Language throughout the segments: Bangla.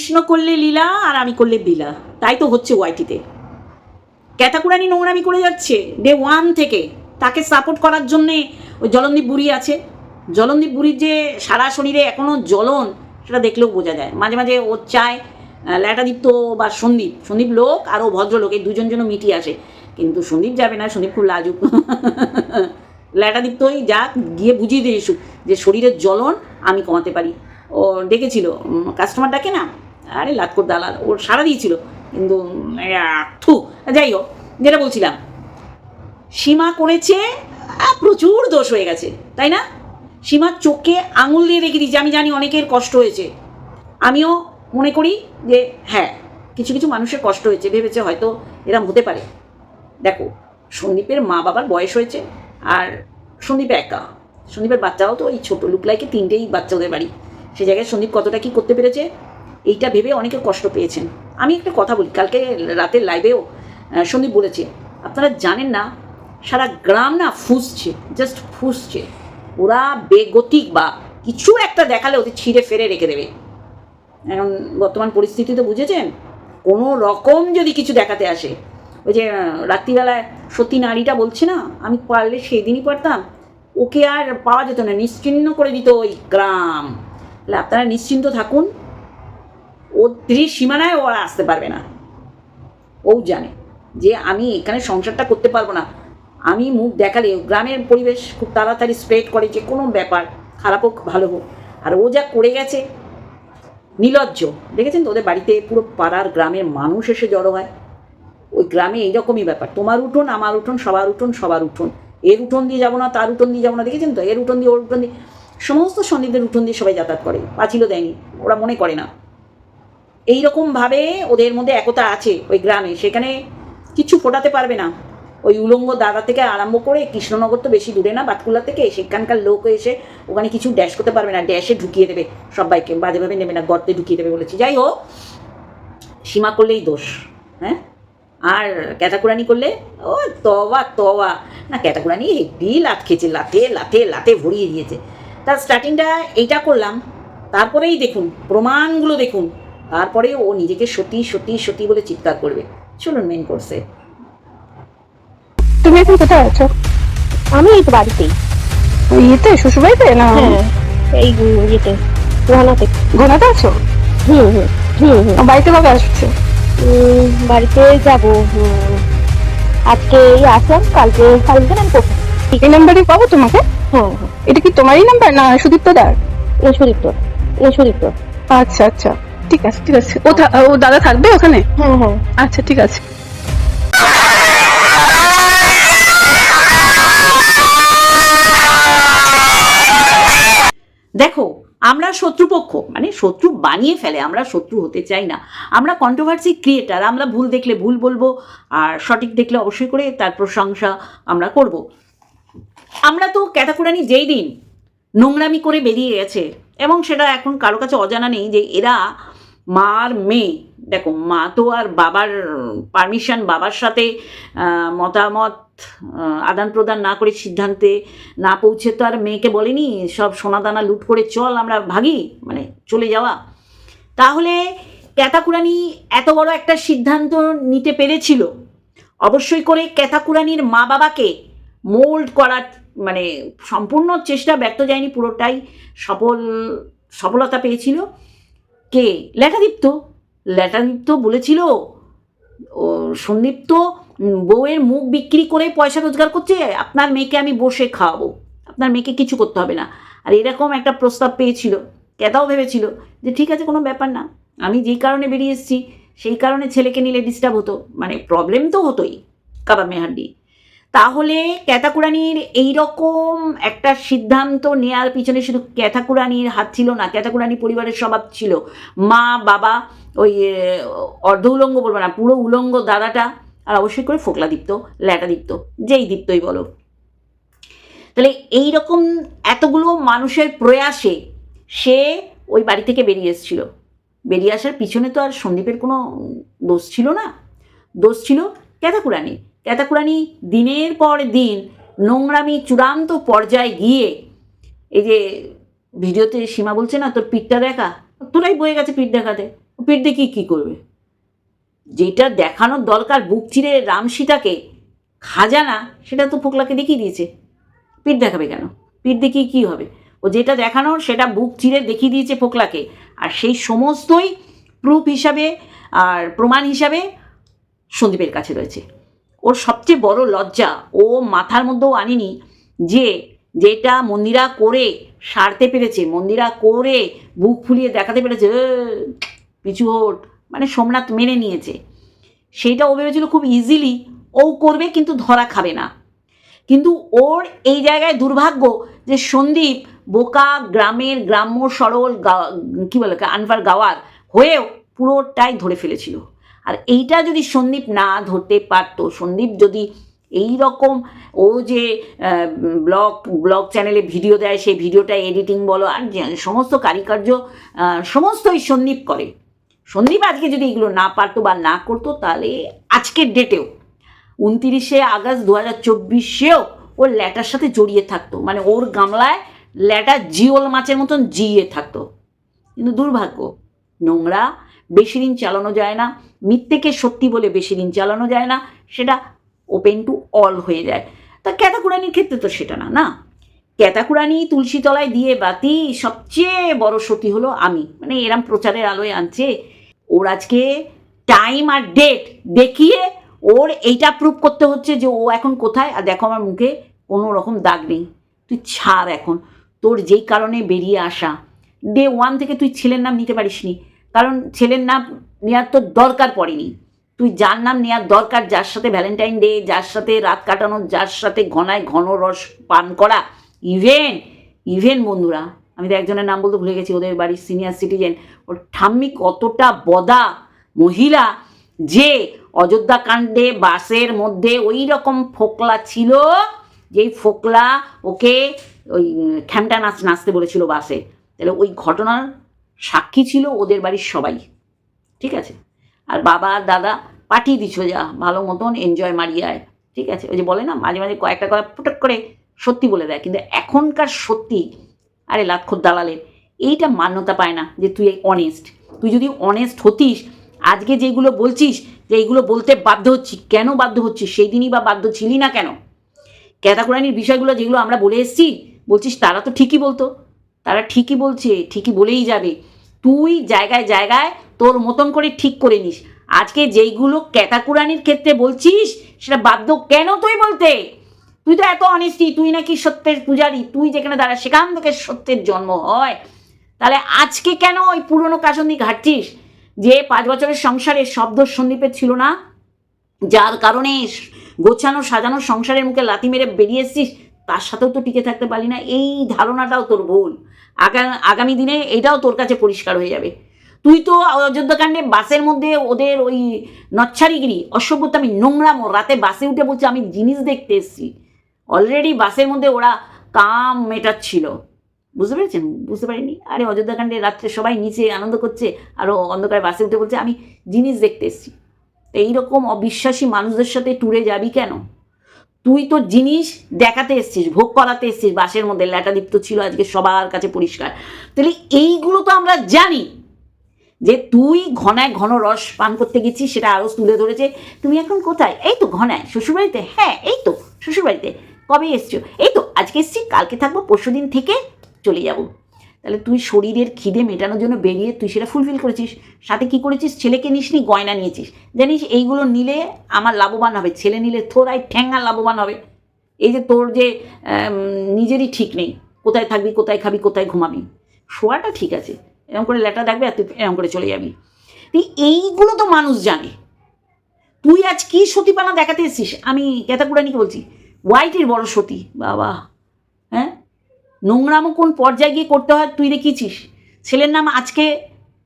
কৃষ্ণ করলে লীলা আর আমি করলে বিলা তাই তো হচ্ছে ওয়াইটিতে। ক্যাতাকুরানি নোংরামি করে যাচ্ছে ডে ওয়ান থেকে। তাকে সাপোর্ট করার জন্যে ওই জলন্দীপ বুড়ি আছে। জলন্দীপ বুড়ির যে সারা শরীরে এখনও জ্বলন, সেটা দেখলেও বোঝা যায়। মাঝে মাঝে ও চায় ল্যাটাদীপ্ত বা সন্দীপ। সন্দীপ লোক আর ও ভদ্রলোক, এই দুজন যেন মিটিয়ে আসে। কিন্তু সন্দীপ যাবে না, সন্দীপ খুব লাজুক। ল্যাটাদীপ্তই যাক, গিয়ে বুঝিয়ে দিয়ে যে শরীরের জ্বলন, আমি কমাতে পারি। ও ডেকেছিল কাস্টমার ডাকে না? আরে লাতকর দালাল, ওর সারা দিয়েছিল। কিন্তু থু, যাই হোক, যেটা বলছিলাম। সীমা করেছে প্রচুর দোষ হয়ে গেছে, তাই না? সীমার চোখে আঙুল দিয়ে রেখে দিয়েছে। আমি জানি অনেকের কষ্ট হয়েছে। আমিও মনে করি যে হ্যাঁ কিছু কিছু মানুষের কষ্ট হয়েছে, ভেবেছে হয়তো এরম হতে পারে। দেখো, সন্দীপের মা বাবার বয়স হয়েছে, আর সন্দীপ একা। সন্দীপের বাচ্চাও তো ওই ছোটো লুকলাইকে তিনটেই বাচ্চা ওদের বাড়ি। সেই জায়গায় সন্দীপ কতটা কী করতে পেরেছে? এইটা ভেবে অনেকে কষ্ট পেয়েছেন। আমি একটা কথা বলি, কালকে রাতের লাইভেও সন্দীপ বলেছে, আপনারা জানেন না, সারা গ্রাম না ফুসছে জাস্ট ফুসছে। ওরা বেগতিক বা কিছু একটা দেখালে ওদের ছিঁড়ে ফেরে রেখে দেবে। এখন বর্তমান পরিস্থিতি তো বুঝেছেন? কোনো রকম যদি কিছু দেখাতে আসে, ওই যে রাত্রিবেলায় সত্যি নারীটা বলছে না, আমি পারলে সেই দিনই পারতাম। ওকে আর পাওয়া যেত না নিশ্চিহ্ন করে দিত ওই গ্রাম। তাহলে আপনারা নিশ্চিন্ত থাকুন ও ত্রিশ সীমানায় ওরা আসতে পারবে না। ও জানে যে আমি এখানে সংসারটা করতে পারব না। আমি মুখ দেখালে গ্রামের পরিবেশ খুব তাড়াতাড়ি স্প্রেড করে যে কোনো ব্যাপার, খারাপ হোক, ভালো হোক। আর ও যা করে গেছে, নিলজ্জ। দেখেছেন তো? ওদের বাড়িতে পুরো পাড়ার গ্রামের মানুষ এসে জড়ো হয়। ওই গ্রামে এইরকমই ব্যাপার। তোমার উঠোন, আমার উঠোন, সবার উঠোন সবার উঠোন। এর উঠোন দিয়ে যাব না, তার উঠোন দিয়ে যাব না। দেখেছেন তো? এর উঠোন দিয়ে, ওর উঠোন দিয়ে, সমস্ত সন্দীপদের উঠোন দিয়ে সবাই যাতায়াত করে। পাঁচিলও দেয়নি। ওরা মনে করে না। এইরকমভাবে ওদের মধ্যে একতা আছে ওই গ্রামে। সেখানে কিছু ফোটাতে পারবে না। ওই উলঙ্গ দাদা থেকে আরম্ভ করে কৃষ্ণনগর তো বেশি দূরে না, বাতকুলা থেকে সেখানকার লোক এসে ওখানে কিছু ড্যাশ করতে পারবে না। ড্যাশে ঢুকিয়ে দেবে সবাইকে, বাজেভাবে নেবে না, গর্তে ঢুকিয়ে দেবে বলেছি। যাই হোক, সীমা করলেই দোষ হ্যাঁ? আর ক্যাটাকুরানি করলে, ও তবা তবা না, ক্যাটাকুরানি হেভি লাত খেয়েছে, লাতে লাতে লাতে ভরিয়ে দিয়েছে। তার স্টার্টিংটা এইটা করলাম, তারপরেই দেখুন, প্রমাণগুলো দেখুন। তারপরে ও নিজেকে সতী সতী সতী বলে চিৎকার করবে। চলুন মেন কোর্সে তুমি এখন কোথায় আছো? আমি এই তো বাড়িতেই। ওই ইয়েতে শ্বশুরবাড়িতে না হ্যাঁ এই ইয়েতে ঘনাতে। ঘোনাতে আছো? হুম হুম হুম হুম। বাড়িতে কবে আসছো? উম, বাড়িতে যাব আজকে এই আসলাম কালকে কালকে আমি করব এই নাম্বারে পাবো তোমাকে? হ্যাঁ হ্যাঁ। এটা কি তোমারই নাম্বার না সুদীপ্ত দার এই সুদীপ্ত এই সুদীপ্ত আচ্ছা আচ্ছা। ঠিক আছে ঠিক আছে। ও ও দাদা থাকবে ওখানে? হ্যাঁ হ্যাঁ। আচ্ছা ঠিক আছে। দেখো আমরা শত্রুপক্ষ মানে শত্রু বানিয়ে ফেলে আমরা শত্রু হতে চাই না। আমরা কন্ট্রোভার্সি ক্রিয়েটার আমরা ভুল দেখলে ভুল বলব আর সঠিক দেখলে অবশ্যই করে তার প্রশংসা আমরা করব। আমরা তো ক্যাটাকুরানি যেই দিন নোংরামি করে বেরিয়ে গেছে এবং সেটা এখন কারও কাছে অজানা নেই যে এরা মার মেয়ে। দেখো, মা তো আর বাবার পারমিশন বাবার সাথে মতামত আদান প্রদান না করে সিদ্ধান্তে না পৌঁছে তো আর মেয়েকে বলেনি, সব সোনাদানা লুট করে চল আমরা ভাগি মানে চলে যাওয়া। তাহলে ক্যাতাকুরানি এত বড় একটা সিদ্ধান্ত নিতে পেরেছিল। অবশ্যই করে ক্যাতাকুরানির মা বাবাকে মোল্ড করার মানে সম্পূর্ণ চেষ্টা ব্যর্থ যায়নি, পুরোটাই সফল, সফলতা পেয়েছিল। কে? ল্যাটাদীপ্ত ল্যাটাদীপ্ত বলেছিল, ও সন্দীপ তো বউয়ের মুখ বিক্রি করে পয়সা রোজগার করছে, আপনার মেয়েকে আমি বসে খাওয়াবো। আপনার মেয়েকে কিছু করতে হবে না। আর এরকম একটা প্রস্তাব পেয়েছিল কেতাও ভেবেছিল যে ঠিক আছে, কোনো ব্যাপার না। আমি যেই কারণে বেরিয়ে এসেছি, সেই কারণে ছেলেকে নিলে ডিস্টার্ব হতো। মানে প্রবলেম তো হতোই কাবা মেহান্ডি তাহলে ক্যাতাকুরানির এইরকম একটা সিদ্ধান্ত নেওয়ার পিছনে শুধু ক্যাথাকুরানির হাত ছিল না ক্যাথাকুরানি পরিবারের স্বভাব ছিল। মা, বাবা, ওই অর্ধ উলঙ্গ বলব না, পুরো উলঙ্গ দাদাটা, আর অবশ্যই করে ফোকলা দীপ্ত, ল্যাটা দীপ্ত, যেই দীপ্তই বলো। তাহলে এই রকম এতগুলো মানুষের প্রয়াসে সে ওই বাড়ি থেকে বেরিয়ে এসেছিল। বেরিয়ে আসার পিছনে তো আর সন্দীপের কোনো দোষ ছিল না। দোষ ছিল ক্যাথাকুরানি ক্যাথাকুরানি দিনের পর দিন নোংরামি চূড়ান্ত পর্যায়ে গিয়ে, এই যে ভিডিওতে সীমা বলছে না, তোর পিঠটা দেখা? তোরাই বয়ে গেছে পিঠ দেখাতে। পেট দেখি কী করবে? যেটা দেখানোর দরকার বুক চিরে রাম সীতাকে খাজানা, সেটা তো ফোকলাকে দেখিয়ে দিয়েছে। পিঠ দেখাবে কেন? পিঠ দেখিয়ে কী হবে? ও যেটা দেখানোর, সেটা বুক চিরে দেখিয়ে দিয়েছে ফোকলাকে। আর সেই সমস্তই প্রুফ হিসাবে আর প্রমাণ হিসাবে সন্দীপের কাছে রয়েছে। ওর সবচেয়ে বড় লজ্জা। ও মাথার মধ্যেও আনিনি যে যেটা মন্দিরা করে সারতে পেরেছে, মন্দিরা করে বুক ফুলিয়ে দেখাতে পেরেছে পিছু হোট। মানে সোমনাথ মেনে নিয়েছে। সেইটা ও ভেবেছিল খুব ইজিলি ও করবে কিন্তু ধরা খাবে না। কিন্তু ওর এই জায়গায় দুর্ভাগ্য যে সন্দীপ বোকা গ্রামের গ্রাম্য সরল কি বলে আনভার গাওয়ার হয়েও পুরোটাই ধরে ফেলেছিল। আর এইটা যদি সন্দীপ না ধরতে পারতো, সন্দীপ যদি এই রকম ও যে ব্লগ ব্লগ চ্যানেলে ভিডিও দেয়, সেই ভিডিওটা এডিটিং বলো, আর সমস্ত কারিকার্য সমস্তই সন্দীপ করে। সন্দীপ আজকে যদি এগুলো না পারতো বা না করতো, তাহলে আজকের ডেটেও, উনতিরিশে আগস্ট দু হাজার চব্বিশেও ও ল্যাটার সাথে জড়িয়ে থাকতো। মানে ওর গামলায় ল্যাটা জিওল মাছের মতন জিয়ে থাকতো। কিন্তু দুর্ভাগ্য, নোংরা বেশি দিন চালানো যায় না, মিথ্যেকে সত্যি বলে বেশি দিন চালানো যায় না, সেটা ওপেন টু অল হয়ে যায়। তা ক্যাতাকুরানির ক্ষেত্রে তো সেটা না না? ক্যাতাকুরানি তুলসী তলায় দিয়ে বাতি সবচেয়ে বড় সতী হলো আমি। মানে এরম প্রচারের আলোয় আনছে, ওর আজকে টাইম আর ডেট দেখিয়ে ওর এইটা প্রুভ করতে হচ্ছে যে ও এখন কোথায়, আর দেখো আমার মুখে কোনো রকম দাগ নেই। তুই ছাড় এখন, তোর যেই কারণে বেরিয়ে আসা। ডে ওয়ান থেকে তুই ছেলের নাম নিতে পারিসনি। কারণ ছেলের নাম নেওয়ার তোর দরকার পড়েনি। তুই যার নাম নেওয়ার দরকার, যার সাথে ভ্যালেন্টাইন ডে যার সাথে রাত কাটানো, যার সাথে ঘনায় ঘন রস পান করা ইভেন ইভেন বন্ধুরা, আমি তো একজনের নাম বলতে ভুলে গেছি, ওদের বাড়ির সিনিয়র সিটিজেন ওর ঠাম্মি কতটা বদা মহিলা যে অযোধ্যা কাণ্ডে বাসের মধ্যে ওই রকম ফোকলা ছিল, যেই ফোকলা ওকে ওই খ্যামটা নাচ, নাচতে বলেছিল বাসে। তাহলে ওই ঘটনার সাক্ষী ছিল ওদের বাড়ির সবাই। ঠিক আছে? আর বাবা আর দাদা পাঠিয়ে দিচ্ছ যা ভালো মতন এনজয় মারিয়ায়। ঠিক আছে? ওই যে বলে না, মাঝে মাঝে কয়েকটা কথা ফুটক করে সত্যি বলে দেয়। কিন্তু এখনকার সত্যি, আরে লাক্ষর দালালের, এইটা মান্যতা পায় না যে তুই অনেস্ট তুই যদি অনেস্ট হতিস, আজকে যেগুলো বলছিস, যে এইগুলো বলতে বাধ্য হচ্ছি, কেন বাধ্য হচ্ছিস? সেই দিনই বা বাধ্য ছিলি না কেন? ক্যাতাকুরানির বিষয়গুলো যেগুলো আমরা বলে এসেছি, বলছিস তারা তো ঠিকই বলতো। তারা ঠিকই বলছে, ঠিকই বলেই যাবে। তুই জায়গায় জায়গায় তোর মতন করে ঠিক করে নিস। আজকে যেইগুলো ক্যাতাকুরানির ক্ষেত্রে বলছিস, সেটা বাধ্য কেন তুই বলতে? তুই তো এত অনেস্টি তুই নাকি সত্যের পূজারি, তুই যেখানে দাঁড়া সেখান থেকে সত্যের জন্ম হয়। তাহলে আজকে কেন ওই পুরনো কাসন্দি ঘাটছিস? যে পাঁচ বছরের সংসারে শব্দ সন্দীপের ছিল না? যার কারণে গোছানো, সাজানো, সংসারের মুখে লাথি মেরে বেরিয়ে এসছিস, তার সাথেও তো টিকে থাকতে পারলি না। এই ধারণাটাও তোর ভুল। আগামী দিনে এটাও তোর কাছে পরিষ্কার হয়ে যাবে। তুই তো অযোধ্যাকাণ্ডে বাসের মধ্যে ওদের ওই নচ্ছারিগিরি অসভ্যতামি নোংরাম রাতে বাসে উঠে বলছে, আমি জিনিস দেখতে এসেছি। অলরেডি বাসের মধ্যে ওরা কাম মেটাচ্ছিল। বুঝতে পেরেছেন? বুঝতে পারিনি? আরে অযোধ্যাকাণ্ডে রাত্রে সবাই নিচে আনন্দ করছে আরও অন্ধকারে বাসে উঠে বলছে, আমি জিনিস দেখতে এসেছি। এইরকম অবিশ্বাসী মানুষদের সাথে ট্যুরে যাবি কেন? তুই তো জিনিস দেখাতে এসছিস, ভোগ করাতে এসছিস বাসের মধ্যে ল্যাটাদীপ্ত ছিল আজকে সবার কাছে পরিষ্কার। তাহলে এইগুলো তো আমরা জানি যে তুই ঘনায় ঘন রস পান করতে গেছিস, সেটা আরও তুলে ধরেছে। তুমি এখন কোথায়? এই তো ঘনায়, শ্বশুরবাড়িতে? হ্যাঁ এই তো শ্বশুরবাড়িতে। কবে এসছো? এই তো, আজকে এসছি, কালকে থাকব পরশু দিন থেকে চলে যাব। তাহলে তুই শরীরের খিদে মেটানোর জন্য বেরিয়ে তুই সেটা ফুলফিল করেছিস। সাথে কি করেছিস? ছেলেকে নিসনি, গয়না নিয়েছিস। জানিস এইগুলো নিলে আমার লাভবান হবে। ছেলে নিলে তোরাই ঠ্যাঙ্গা লাভবান হবে। এই যে তোর যে নিজেরই ঠিক নেই। কোথায় থাকবি, কোথায় খাবি, কোথায় ঘুমাবি। শোয়াটা ঠিক আছে। এরকম করে লেটা দেখবে আর তুই এরকম করে চলে যাবি। তুই এইগুলো তো মানুষ জানে। তুই আজ কি সতীপানা দেখাতে এসেছিস? আমি ক্যাতাকুরানিকে বলছি হোয়াইটের বড় সতী। বাবা। নোংরামো কোন পর্যায়ে গিয়ে করতে হয় তুই দেখিয়েছিস? ছেলের নাম আজকে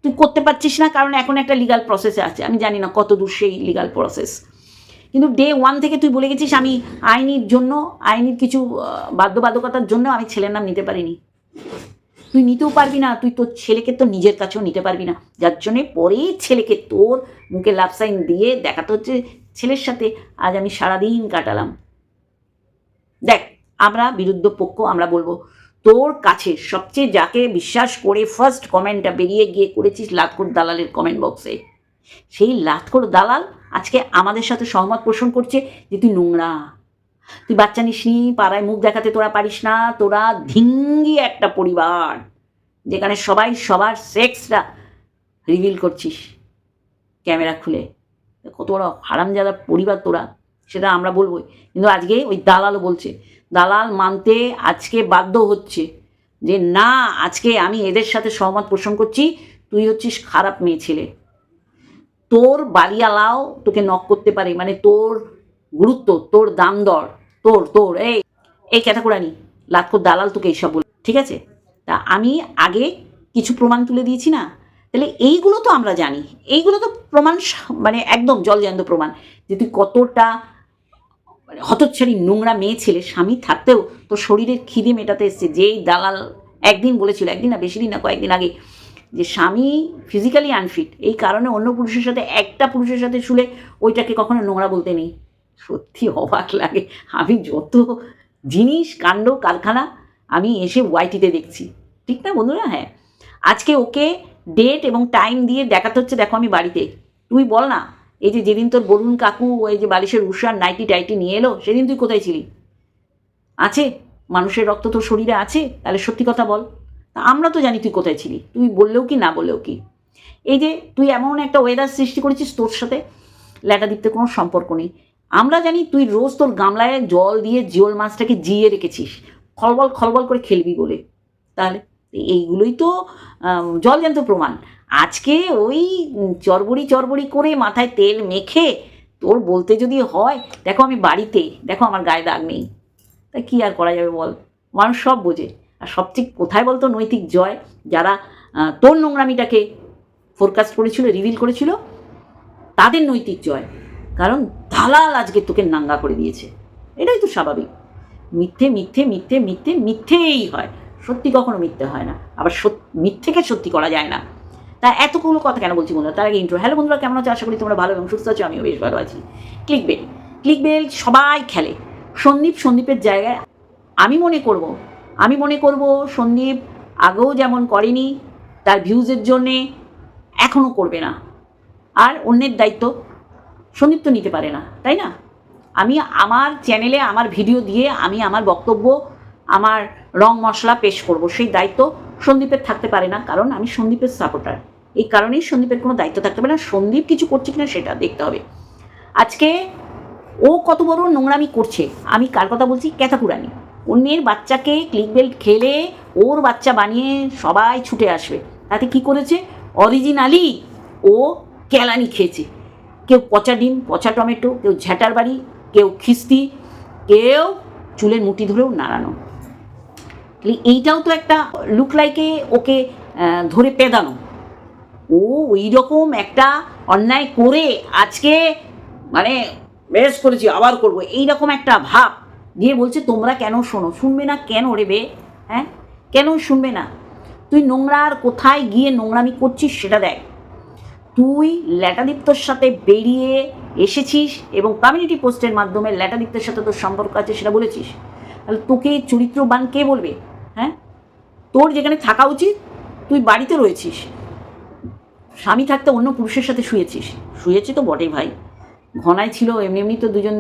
তুই করতে পারছিস না, কারণ এখন একটা লিগাল প্রসেসে আছে। আমি জানি না কত দূর সেই লিগাল প্রসেস কিন্তু ডে ওয়ান থেকে তুই বলে গেছিস আমি আইনির জন্য, আইনির কিছু বাধ্যবাধকতার জন্য আমি ছেলের নাম নিতে পারিনি। তুই নিতেও পারবি না, তুই তোর ছেলেকে তো নিজের কাছেও নিতে পারবি না। যার জন্যে পরেই ছেলেকে তোর মুখে লাভ সাইন দিয়ে দেখাতে হচ্ছে ছেলের সাথে, আজ আমি সারাদিন কাটালাম। দেখ, আমরা বিরুদ্ধ পক্ষ আমরা বলব তোর কাছে সবচেয়ে যাকে বিশ্বাস করে ফার্স্ট কমেন্টটা বেরিয়ে গিয়ে করেছিস লাতকোট দালালের কমেন্ট বক্সে সেই লাতকোট দালাল আজকে আমাদের সাথে সহমত পোষণ করছে যে তুই নোংরা। তুই বাচ্চা নিসনি, পাড়ায় মুখ দেখাতে তোরা পারিস না, তোরা ধিঙ্গি একটা পরিবার যেখানে সবাই সবার সেক্সটা রিভিল করছিস। ক্যামেরা খুলে। কত বড় হারামজাদা পরিবার তোরা, সেটা আমরা বলবোই। কিন্তু আজকে ওই দালালও বলছে দালাল মানতে আজকে বাধ্য হচ্ছে যে, না, আজকে আমি এদের সাথে সহমত পোষণ করছি। তুই হচ্ছিস খারাপ মেয়ে ছেলে। তোর বাড়িয়ালাও তোকে নক করতে পারে। মানে তোর গুরুত্ব, তোর দাম দর, তোর তোর, এই এই ক্যাটাকুরানি লাখো দালাল তোকে এইসব বল। ঠিক আছে? তা আমি আগে কিছু প্রমাণ তুলে দিয়েছি না? তাহলে এইগুলো তো আমরা জানি। এইগুলো তো প্রমাণ মানে একদম জলজ্যান্ত প্রমাণ যে তুই কতটা হতচ্ছাড়ি নোংরা মেয়ে ছেলে, স্বামী থাকতেও তোর শরীরের খিদে মেটাতে এসছে। যেই দালাল একদিন বলেছিল, একদিন না বেশি দিন না, কয়েকদিন আগে, যে স্বামী ফিজিক্যালি আনফিট এই কারণে অন্য পুরুষের সাথে, একটা পুরুষের সাথে শুলে ওইটাকে কখনো নোংরা বলতে নেই। সত্যি অবাক লাগে। আমি যত জিনিস, কাণ্ড, কারখানা, আমি এসে ওয়াইটিতে দেখছি। ঠিক না বন্ধুরা? হ্যাঁ। আজকে ওকে ডেট এবং টাইম দিয়ে দেখাতে হচ্ছে, দেখো আমি বাড়িতে। তুই বল না এই যে যেদিন তোর বরুণ কাকু, ওই যে বালিশের উষার নাইটি টাইটি নিয়ে এলো, সেদিন তুই কোথায় ছিলি? আছে? মানুষের রক্ত তোর শরীরে আছে? তাহলে সত্যি কথা বল। আমরা তো জানি তুই কোথায় ছিলি। তুই বললেও কি, না বললেও কি? এই যে তুই এমন একটা ওয়েদার সৃষ্টি করেছিস তোর সাথে ল্যাটাদীপ্তের কোনো সম্পর্ক নেই। আমরা জানি তুই রোজ তোর গামলায় জল দিয়ে জিওল মাছটাকে জিয়ে রেখেছিস। খলবল খলবল করে খেলবি বলে। তাহলে এইগুলোই তো আম, জলজান্ত প্রমাণ। আজকে ওই চরবড়ি চরবড়ি করে মাথায় তেল মেখে তোর বলতে যদি হয় দেখো আমি বাড়িতে দেখো আমার গায়ে দাগ নেই। তা কী আর করা যাবে বল? মানুষ সব বোঝে। আর সবচেয়ে কোথায় বলতো নৈতিক জয়? যারা তোর নোংরামিটাকে ফোরকাস্ট করেছিল রিভিল করেছিল তাদের নৈতিক জয়। কারণ দালাল আজকে তোকে নাঙ্গা করে দিয়েছে। এটাই তো স্বাভাবিক। মিথ্যে মিথ্যে মিথ্যে মিথ্যে মিথ্যেই হয়। সত্যি কখনো মিথ্যে হয় না। আবার মিথ্যেকে সত্যি করা যায় না? তা এতগুলো কথা কেন বলছি বন্ধুরা? তার আগে ইন্ট্রো হ্যালো বন্ধুরা, কেমন আছো? আশা করি তোমরা ভালো এবং সুস্থ আছো, আমিও বেশ ভালো আছি। ক্লিক বেল ক্লিক বেল সবাই খেলে। সন্দীপ সন্দীপের জায়গায় আমি মনে করব, আমি মনে করব সন্দীপ আগেও যেমন করেনি, তার ভিউজের জন্যে এখনও করবে না। আর অন্যের দায়িত্ব সন্দীপ তো নিতে পারে না, তাই না? আমি আমার চ্যানেলে আমার ভিডিও দিয়ে আমি আমার বক্তব্য আমার রং মশলা পেশ করব। সেই দায়িত্ব সন্দীপের থাকতে পারে না, কারণ আমি সন্দীপের সাপোর্টার এই কারণেই সন্দীপের কোনো দায়িত্ব থাকতে পারে না। সন্দীপ কিছু করছে কিনা সেটা দেখতে হবে। আজকে ও কত বড় নোংরামি করছে, আমি কার কথা বলছি? ক্যাথাকুরানি। অন্যের বাচ্চাকে ক্লিক বেল্ট খেলে ওর বাচ্চা বানিয়ে সবাই ছুটে আসবে। তাতে কি করেছে? অরিজিনালি ও কেলানি খেয়েছে। কেউ পচা ডিম, পচা টমেটো, কেউ ঝ্যাটার বাড়ি, কেউ খিস্তি, কেউ চুলের মুঠি ধরেও নাড়ানো। এইটাও তো একটা লুক লাইকে ওকে ধরে পেদানো। ও ওই রকম একটা অন্যায় করে আজকে মানে বেশ করেছি, আবার করব। এই রকম একটা ভাব দিয়ে বলছে, তোমরা কেন শোনো? শুনবে না কেন রে বে? হ্যাঁ? কেন শুনবে না? তুই নোংরার কোথায় গিয়ে নোংরামি করছিস সেটা দেখ। তুই ল্যাটাদীপ্তর সাথে বেরিয়ে এসেছিস এবং কমিউনিটি পোস্টের মাধ্যমে ল্যাটাদীপ্তের সাথে তোর সম্পর্ক আছে সেটা বলেছিস। তাহলে তোকে চরিত্রবান কে বলবে? হ্যাঁ? তোর যেখানে থাকা উচিত, তুই বাড়িতে রয়েছিস। স্বামী থাকতে অন্য পুরুষের সাথে শুয়েছিস। শুয়েছি তো বটেই ভাই। ঘনায় ছিল, এমনি এমনি তো দুজন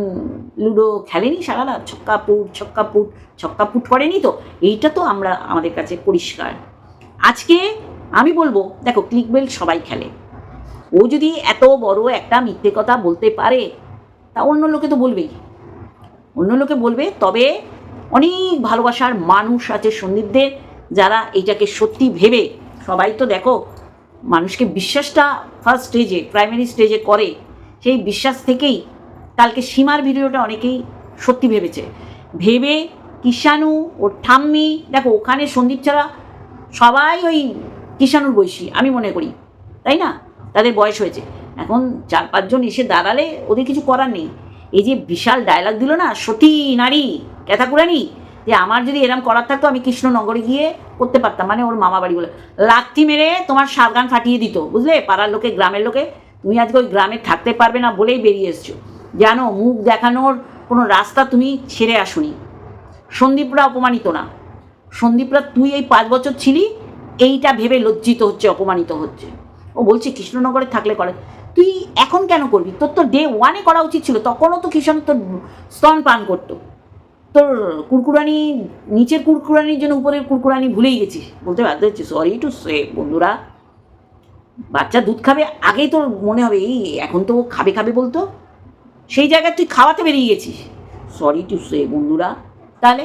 লুডো খেলেনি সারা রাত ছক্কা পুট ছক্কা পুট ছক্কা পুট করেনি তো। এইটা তো আমরা, আমাদের কাছে পরিষ্কার। আজকে আমি বলব, দেখো ক্লিক বেল সবাই খেলে। ও যদি এত বড় একটা মিথ্যে কথা বলতে পারে, তা অন্য লোকে তো বলবেই। অন্য লোকে বলবে, তবে অনেক ভালোবাসার মানুষ আছে সন্দীপদের, যারা এইটাকে সত্যি ভেবে, সবাই তো দেখো, মানুষকে বিশ্বাসটা ফার্স্ট স্টেজে প্রাইমারি স্টেজে করে, সেই বিশ্বাস থেকেই কালকে সীমার ভিডিওটা অনেকেই সত্যি ভেবেছে। ভেবে কিষাণু ওর ঠাম্মি, দেখো ওখানে সন্দীপ ছাড়া সবাই ওই কিষাণুর বৈশী, আমি মনে করি, তাই না? তাদের বয়স হয়েছে। এখন চার পাঁচজন এসে দাঁড়ালে ওদের কিছু করার নেই। এই যে বিশাল ডায়লগ দিল না, সতী নারী ক্যাথাকুরানি যে আমার যদি এরম করার থাকতো, আমি কৃষ্ণনগরে গিয়ে করতে পারতাম। মানে ওর মামা বাড়ি বলে লাথি মেরে তোমার সারগান ফাটিয়ে দিত, বুঝলে? পাড়ার লোকে, গ্রামের লোকে। তুমি আজকে ওই গ্রামে থাকতে পারবে না বলেই বেরিয়ে এসছো। জানো, মুখ দেখানোর কোনো রাস্তা তুমি ছেড়ে আসুনি। সন্দীপরা অপমানিত না। সন্দীপরা, তুই এই পাঁচ বছর ছিলি, এইটা ভেবে লজ্জিত হচ্ছে, অপমানিত হচ্ছে। ও বলছে, কৃষ্ণনগরে থাকলে করে। তুই এখন কেন করবি? তোর তো ডে ওয়ানে করা উচিত ছিল। তখনও তো কিষণ তোর স্তন পান করতো। তোর কুরকুরানি, নিচের কুরকুরানির জন্য উপরের কুরকুরানি ভুলেই গেছিস। বলতে বাধ্য হচ্ছে সরি টু সে বন্ধুরা। বাচ্চা দুধ খাবে, আগেই তোর মনে হবে, এই, এখন তো খাবে খাবে বলতো? সেই জায়গায় তুই খাওয়াতে বেরিয়ে গেছিস। সরি টু সে বন্ধুরা। তাহলে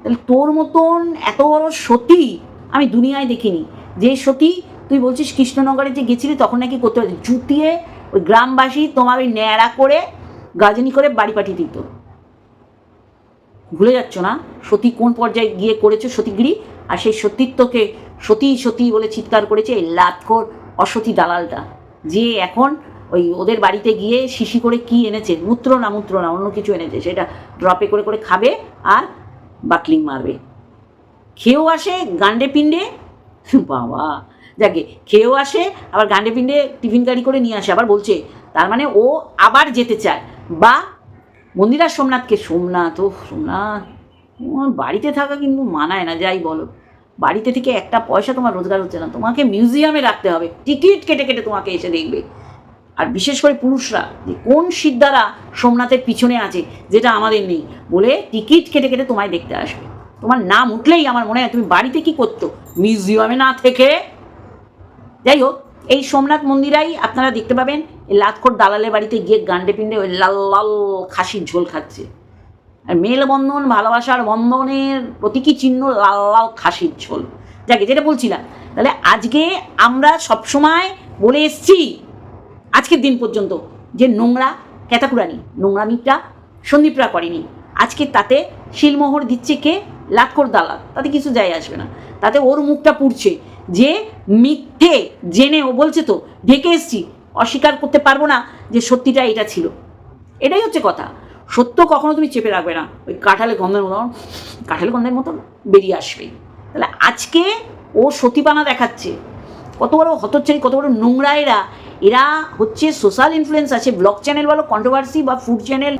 তাহলে তোর মতন এত বড় সতী আমি দুনিয়ায় দেখিনি। যে সতী, তুই বলছিস কৃষ্ণনগরে যে গেছিলি, তখন নাকি করতে পারছিস জুতিয়ে ওই গ্রামবাসী তোমার ওই ন্যাড়া করে গাজনি করে বাড়ি পাঠিয়ে দিত। ভুলে যাচ্ছ না, সতী কোন পর্যায়ে গিয়ে করেছ সতীগিরি? আর সেই সতীত্বকে সতী সতী বলে চিৎকার করেছে এই লাতখোর অসতী দালালটা। যে এখন ওই ওদের বাড়িতে গিয়ে শিশি করে কি এনেছে? মূত্র না মূত্র না, অন্য কিছু এনেছে। সেটা ড্রপে করে করে খাবে আর বাকলিং মারবে। খেয়েও আসে গান্ডে পিণ্ডে, বাবা, যাকে খেয়েও আসে, আবার গান্ডে পিণ্ডে টিফিন গাড়ি করে নিয়ে আসে, আবার বলছে, তার মানে ও আবার যেতে চায়, বা মন্দিরা সোমনাথকে সোমনাথ ও সোমনাথ। বাড়িতে থাকা কিন্তু মানায় না, যাই বলো। বাড়িতে থেকে একটা পয়সা তোমার রোজগার হচ্ছে না। তোমাকে মিউজিয়ামে রাখতে হবে। টিকিট কেটে কেটে তোমাকে এসে দেখবে। আর বিশেষ করে পুরুষরা, যে কোন সিদ্ধারা সোমনাথের পিছনে আছে, যেটা আমাদের নেই, বলে টিকিট কেটে কেটে তোমায় দেখতে আসবে। তোমার নাম উঠলেই আমার মনে হয় তুমি বাড়িতে কি করতো? মিউজিয়ামে না থেকে। যাই হোক এই সোমনাথ মন্দিরাই আপনারা দেখতে পাবেন লাতখোর দালালের বাড়িতে গিয়ে গান্ডে পিণ্ডে ওই লাল লাল খাসির ঝোল খাচ্ছে। আর মেলবন্ধন, ভালোবাসার বন্ধনের প্রতীকী চিহ্ন লাল লাল খাসির ঝোল। যাকে যেটা বলছিলাম তাহলে আজকে আমরা সবসময় বলে এসছি, আজকের দিন পর্যন্ত যে নোংরা ক্যাতাকুরানি, নোংরামিটা সন্দীপরা করেনি। আজকে তাতে শিলমোহর দিচ্ছে কে? লাটকর দালাল। তাতে কিছু যায় আসবে না। তাতে ওর মুখটা পুড়ছে। যে মিথ্যে জেনে ও বলছে তো ঢেকে এসছি, অস্বীকার করতে পারব না যে সত্যিটা এটা ছিল। এটাই হচ্ছে কথা। সত্য কখনো তুমি চেপে রাখবে না। ওই কাঁঠালে গন্ধের মতন কাঁঠালে গন্ধের মতন বেরিয়ে আসবে। তাহলে আজকে ও সতীপানা দেখাচ্ছে। কত বড় হতচ্ছারি কত বড় নোংরা এরা। এরা হচ্ছে সোশ্যাল ইনফ্লুয়েন্স আছে ব্লগ চ্যানেল বলো কন্ট্রোভার্সি বা ফুড চ্যানেল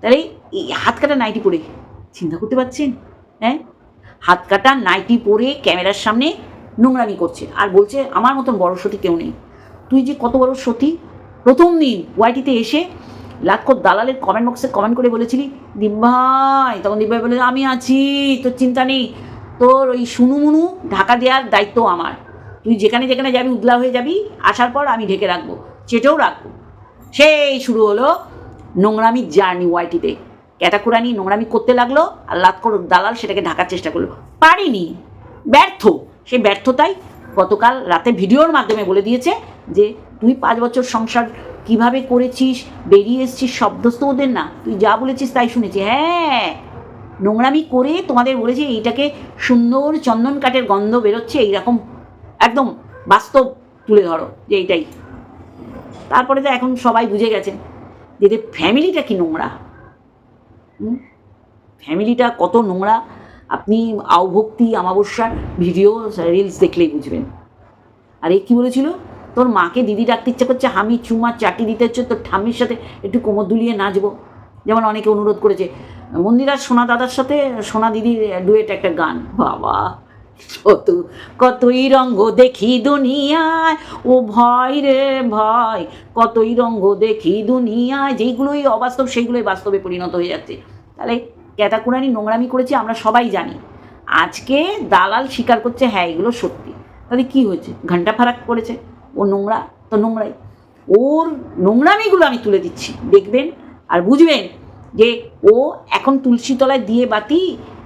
তাহলে এই হাত কাটা নাইটি পরে, চিন্তা করতে পারছেন? হ্যাঁ? হাত কাটা নাইটি পরে ক্যামেরার সামনে নোংরামি করছে। আর বলছে, আমার মতন বড় সতী কেউ নেই। তুই যে কত বড় সতী? প্রথম দিন ওয়াইটিতে এসে লাক্ষর দালালের কমেন্ট বক্সে কমেন্ট করে বলেছিলি, দিব্যাই। তখন দিব্যাই বলে আমি আছি, তোর চিন্তা নেই। তোর ওই সুনুমুনু ঢাকা দেওয়ার দায়িত্ব আমার। তুই যেখানে যেখানে যাবি উদলা হয়ে যাবি, আসার পর আমি ঢেকে রাখব, চেটেও রাখব। সেই শুরু হলো নোংরামির জার্নি ওয়াইটিতে। ক্যাটাকুরানি নোংরামি করতে লাগল আর লাতকর দালাল সেটাকে ঢাকার চেষ্টা করল। পারিনি, ব্যর্থ। সেই ব্যর্থতাই গতকাল রাতে ভিডিওর মাধ্যমে বলে দিয়েছে যে, তুই পাঁচ বছর সংসার কীভাবে করেছিস? বেরিয়ে এসছিস শব্দস্থ ওদের না। তুই যা বলেছিস তাই শুনেছি। হ্যাঁ নোংরামি করে তোমাদের বলেছি, এইটাকে সুন্দর চন্দন কাঠের গন্ধ বেরোচ্ছে, এইরকম একদম বাস্তব তুলে ধরো যে এইটাই। তারপরে তো এখন সবাই বুঝে গেছেন যে ফ্যামিলিটা কি নোংরা? ফ্যামিলিটা কত নোংরা? আপনি আওভক্তি অমাবস্যার ভিডিও রিলস দেখলেই বুঝবেন। আর এই কী বলেছিল? তোর মাকে দিদি ডাকতে ইচ্ছে করছে, হামি, চুমা, চাটি দিতে হচ্ছে, তোর ঠাম্মির সাথে একটু কোমর দুলিয়ে নাচবো। যেমন অনেকে অনুরোধ করেছে, মন্দিরার সোনা দাদার সাথে সোনা দিদির ডুয়েট একটা গান। বাবা, কত, কতই রঙ্গ দেখি দুনিয়ায়, ও ভয় রে ভয়, কতই রঙ্গ দেখি দুনিয়ায়, যেইগুলোই অবাস্তব, সেইগুলোই বাস্তবে পরিণত হয়ে যাচ্ছে। তাহলে ক্যাতাকুরানি নোংরামি করেছে, আমরা সবাই জানি। আজকে দালাল স্বীকার করছে হ্যাঁ এগুলো সত্যি। তাহলে কী হয়েছে? ঘণ্টা ফারাক করেছে। ও নোংরা, তো নোংরাই। ওর নোংরামিগুলো আমি তুলে দিচ্ছি। দেখবেন আর বুঝবেন যে ও এখন তুলসী তলায় দিয়ে বাতি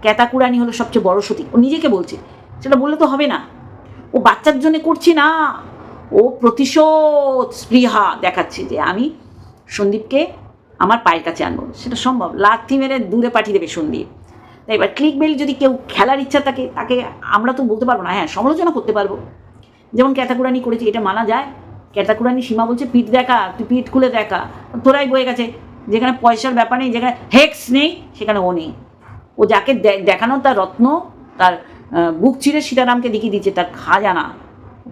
ক্যাতাকুরানি হলো সবচেয়ে বড় সতী। ও নিজেকে বলছে। সেটা বললে তো হবে না। ও বাচ্চার জন্য করছে না। ও প্রতিশোধ স্পৃহা দেখাচ্ছে যে আমি সন্দীপকে আমার পায়ের কাছে আনব। সেটা সম্ভব। লাথি মেরে দূরে পাঠিয়ে দেবে সন্দীপ। তাই এবার ক্লিক বেল যদি কেউ খেলার ইচ্ছা থাকে, তাকে আমরা তো বলতে পারব না। হ্যাঁ সমালোচনা করতে পারব। যেমন ক্যাতাকুরানি করেছি, এটা মানা যায়। ক্যাতাকুরানি সীমা বলছে, পিঠ দেখা, তুই পিঠ খুলে দেখা। তোরাই বয়ে গেছে। যেখানে পয়সার ব্যাপার নেই, যেখানে হেক্স নেই, সেখানে ও নেই। ও যাকে দেখানো তার রত্ন, তার বুক চিরে সীতারামকে দেখিয়ে দিচ্ছে তার খাজানা।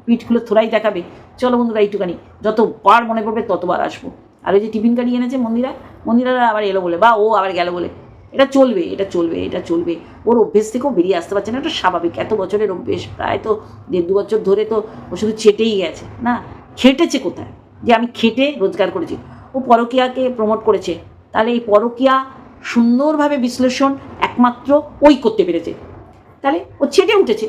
পিঠ খুলে থোড়াই দেখাবে। চলো বন্ধুরা এইটুখানি যত বার মনে পড়বে, ততবার আসব। আর ওই যে টিফিন কারি এনেছে মন্দিরা মন্দিরা আবার এলো বলে, বা, ও আবার গেল বলে। এটা চলবে এটা চলবে এটা চলবে। ওর অভ্যেস থেকেও বেরিয়ে আসতে পারছে না, এটা স্বাভাবিক। এত বছরের অভ্যেস, প্রায় তো দেড় দু বছর ধরে তো ও শুধু চেটেই গেছে, না? খেটেছে কোথায়? যে আমি খেটে রোজগার করেছি। ও পরকিয়াকে প্রমোট করেছে। তাহলে এই পরকিয়া সুন্দরভাবে বিশ্লেষণ একমাত্র ওই করতে পেরেছে। তাহলে ও চেটে উঠেছে।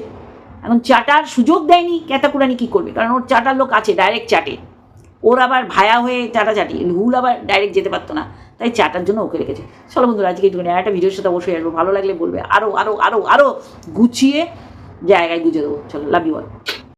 এখন চাটার সুযোগ দেয়নি ক্যাতাকুরানি কী করবে? কারণ ওর চাটার লোক আছে ডাইরেক্ট চাটে ওর আবার ভায়া হয়ে চাটা চাটি ভুল আবার ডাইরেক্ট যেতে পারতো না, তাই চাটার জন্য ওকে রেখেছে। চলো বন্ধুরা, আজকে একটু একটা ভিডিওর সাথে অবশ্যই আসব। ভালো লাগলে বলবে আরও আরও আরও আরও গুছিয়ে জায়গায় গুছিয়ে দেবো। চলো লাভ ইউ অল